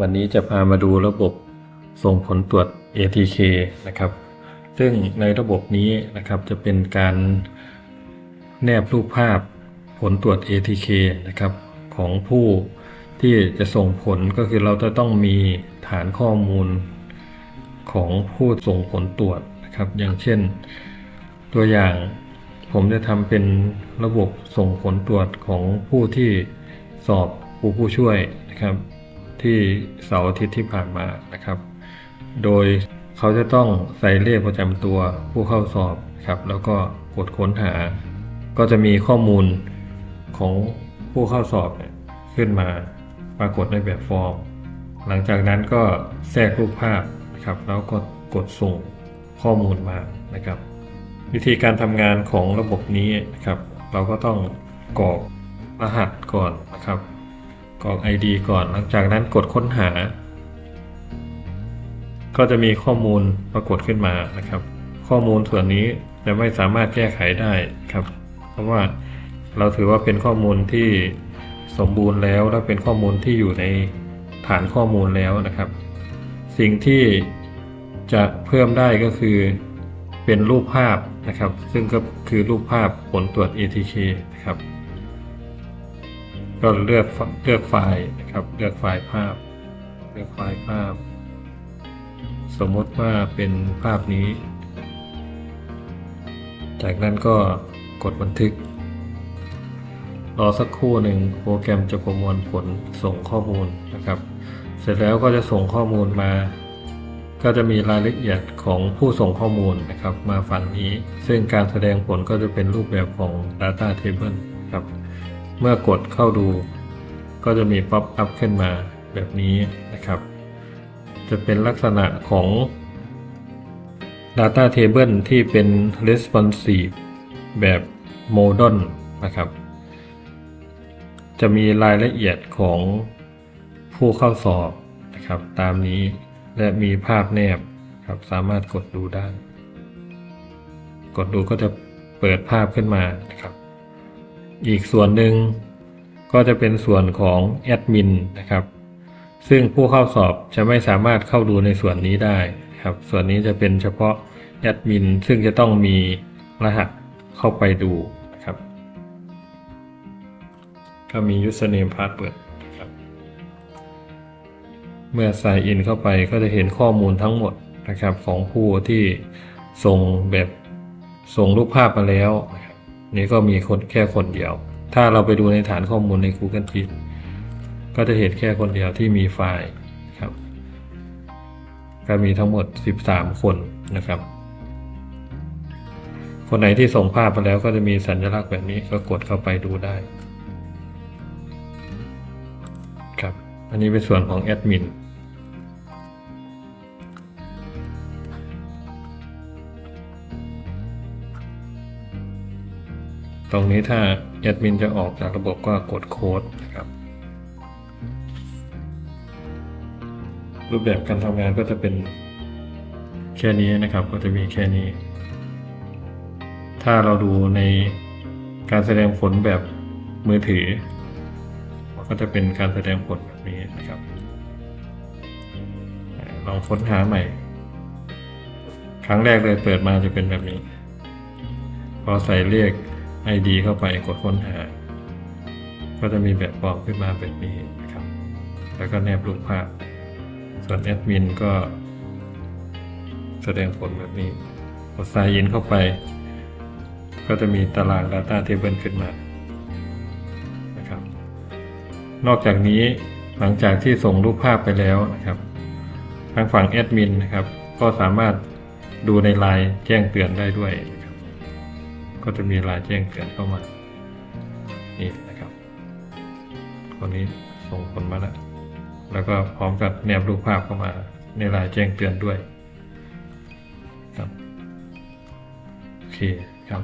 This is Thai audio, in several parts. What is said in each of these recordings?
วันนี้จะพามาดูระบบส่งผลตรวจ ATK นะครับ ซึ่งในระบบนี้นะครับจะเป็นการแนบรูปภาพผลตรวจ ATK นะครับของผู้ที่จะส่งผลก็คือเราจะต้องมีฐานข้อมูลของผู้ส่งผลตรวจนะครับ อย่างเช่น ตัวอย่างผมจะทำเป็นระบบส่งผลตรวจของผู้ที่สอบครูผู้ช่วยนะครับ ที่เสาร์อาทิตย์ที่ผ่านมานะครับ โดยเขาจะต้องใส่เลขประจำตัวผู้เข้าสอบครับ แล้วก็กดค้นหา ก็จะมีข้อมูลของผู้เข้าสอบเนี่ยขึ้นมาปรากฏในแบบฟอร์ม หลังจากนั้นก็แทรกรูปภาพนะครับ แล้วก็กดส่งข้อมูลมานะครับ วิธีการทำงานของระบบนี้นะครับ เราก็ต้องกรอกรหัสก่อนนะครับ กรอก ID ก่อนหลังจากนั้นกดค้นหา ก็จะมีข้อมูลปรากฏขึ้นมานะครับ ข้อมูลส่วนนี้จะไม่สามารถแก้ไขได้ครับ เพราะว่าเราถือว่าเป็นข้อมูลที่สมบูรณ์แล้วและเป็นข้อมูลที่อยู่ในฐานข้อมูลแล้วนะครับ สิ่งที่จะเพิ่มได้ก็คือเป็นรูปภาพนะครับ ซึ่งก็คือรูปภาพผลตรวจ ATK นะครับ ก็เลือกเลือกไฟล์นะครับเลือกไฟล์ภาพ เลือกไฟล์ภาพ สมมติว่าเป็นภาพนี้ จากนั้นก็กดบันทึก รอสักครู่หนึ่งโปรแกรมจะประมวลผลส่งข้อมูลนะครับ เสร็จแล้วก็จะส่งข้อมูลมา ก็จะมีรายละเอียดของผู้ส่งข้อมูลนะครับ มาฝั่งนี้ ซึ่งการแสดงผลก็จะเป็นรูปแบบของ Data Table ครับ เมื่อกดเข้าดู ก็จะมีป๊อปอัพขึ้นมาแบบนี้นะครับ จะเป็นลักษณะของ Data Table ที่เป็น responsive แบบ modern นะครับ จะมีรายละเอียดของผู้เข้าสอบนะครับ ตามนี้และมีภาพแนบครับสามารถกดดูได้ กดดูก็จะเปิดภาพขึ้นมานะครับ อีกส่วนหนึ่งก็จะเป็นส่วนของแอดมินนะครับ ซึ่งผู้เข้าสอบจะไม่สามารถเข้าดูในส่วนนี้ได้ครับ ส่วนนี้จะเป็นเฉพาะแอดมินซึ่งจะต้องมีรหัสเข้าไปดูนะครับ ก็มี username password นะครับเมื่อใส่อินเข้าไปก็จะเห็นข้อมูลทั้งหมดนะครับของผู้ที่ส่งแบบส่งรูปภาพมาแล้ว นี่ก็มีคนแค่คนเดียว ถ้าเราไปดูในฐานข้อมูลใน Google Sheet ก็จะเห็นแค่คนเดียวที่มีไฟล์ครับ ก็มีทั้งหมด 13 คนนะครับ คนไหนที่ส่งภาพมาแล้วก็จะมีสัญลักษณ์แบบนี้ก็กดเข้าไปดูได้ ครับ อันนี้เป็นส่วนของแอดมิน ตรงนี้ถ้าแอดมินจะออกจากระบบก็กดโค้ดนะครับ รูปแบบการทำงานก็จะเป็นแค่นี้นะครับ ก็จะมีแค่นี้ ถ้าเราดูในการแสดงผลแบบมือถือ ก็จะเป็นการแสดงผลแบบนี้นะครับอ่าลองค้นหาใหม่ ครั้งแรกเลยเปิดมาจะเป็นแบบนี้ พอใส่เลข ID เข้าไปกดค้นหา ก็จะมีแบบฟอร์มขึ้นมาแบบนี้นะครับ แล้วก็แนบรูปภาพ ส่วนแอดมินก็ แสดงผลแบบนี้พอใส่อินเข้าไป ก็จะมีตาราง Data Table ขึ้นมานะครับ นอกจากนี้หลังจากที่ส่งรูปภาพไปแล้วนะครับ ทางฝั่งแอดมินนะครับ ก็สามารถดูในไลน์แจ้งเตือนได้ด้วย ก็จะมีลน์แจ้งเตือนเข้ามา นี่นะครับคนนี้ส่งผลมาแล้ว แล้วก็พร้อมกับแนบรูปภาพเข้ามาในลน์แจ้งเตือนด้วยครับโอเคครับ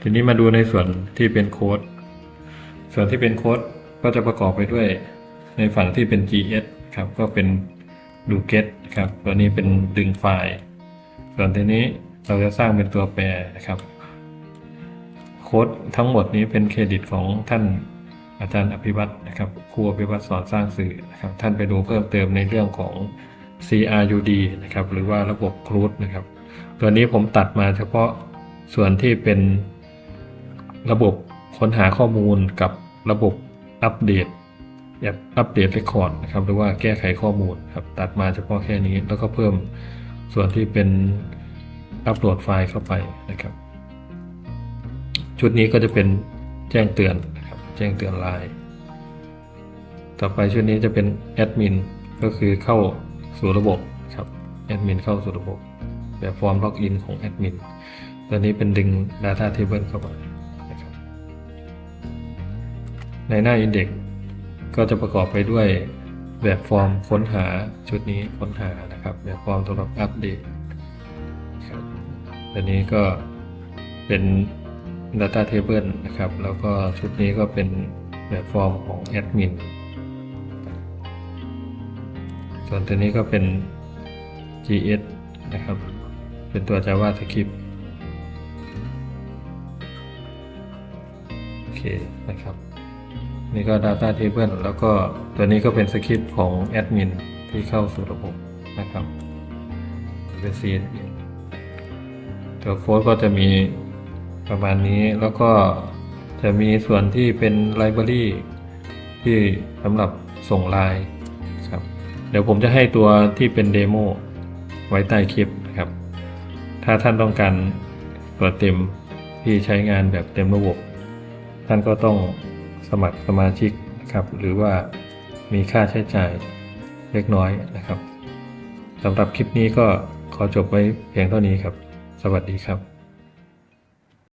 ทีนี้มาดูในส่วนที่เป็นโค้ด ส่วนที่เป็นโค้ดก็จะประกอบไปด้วยในฝั่งที่เป็น GS ครับก็เป็นดู get ครับตัวนี้เป็นดึงไฟล์ ส่วนทีนี้เราจะสร้างเป็นตัวแปรนะครับ โค้ดทั้งหมดนี้เป็นเครดิตของท่านอาจารย์อภิวัตรนะครับครูอภิวัตรสอนสร้างสื่อนะครับท่านไปดูเพิ่มเติมในเรื่องของ CRUD นะครับหรือว่าระบบครูดนะครับ ตัวนี้ผมตัดมาเฉพาะส่วนที่เป็นระบบค้นหาข้อมูลกับระบบอัปเดตแบบอัปเดตเรคคอร์ดนะครับหรือว่าแก้ไขข้อมูลครับตัดมาเฉพาะแค่นี้แล้วก็เพิ่มส่วนที่เป็นอัปโหลดไฟล์เข้าไปนะครับ ชุดนี้ก็จะเป็นแจ้งเตือนนะครับแจ้งเตือนไลน์ต่อไปชุดนี้จะเป็นแอดมินก็คือเข้าสู่ระบบครับแอดมินเข้าสู่ระบบ แบบฟอร์มล็อกอินของแอดมินตัวนี้เป็นดึง Data Table เข้ามานะครับในหน้า Index ก็จะประกอบไปด้วยแบบฟอร์มค้นหาชุดนี้ค้นหานะครับ แบบฟอร์มสำหรับอัปเดตครับตัวนี้ก็เป็น Data Table นะครับ แล้วก็ชุดนี้ก็เป็นแบบฟอร์มของแอดมินส่วนตัวนี้ก็เป็น GS นะครับ เป็นตัว JavaScript โอเคนะครับ นี่ก็ Data Table แล้วก็ตัวนี้ก็เป็นสคริปต์ของแอดมินที่เข้าสู่ระบบนะครับเป็น CSS ตัวโค้ดก็จะมี ประมาณนี้แล้วก็จะมีส่วนที่เป็นไลบรารีที่สำหรับส่งไลน์ครับเดี๋ยวผมจะให้ตัวที่เป็นเดโมไว้ใต้คลิปนะครับ ถ้าท่านต้องการตัวเต็มที่ใช้งานแบบเต็มระบบ ท่านก็ต้องสมัครสมาชิกนะครับ หรือว่ามีค่าใช้จ่ายเล็กน้อยนะครับสำหรับคลิปนี้ก็ขอจบไว้เพียงเท่านี้ครับ สวัสดีครับ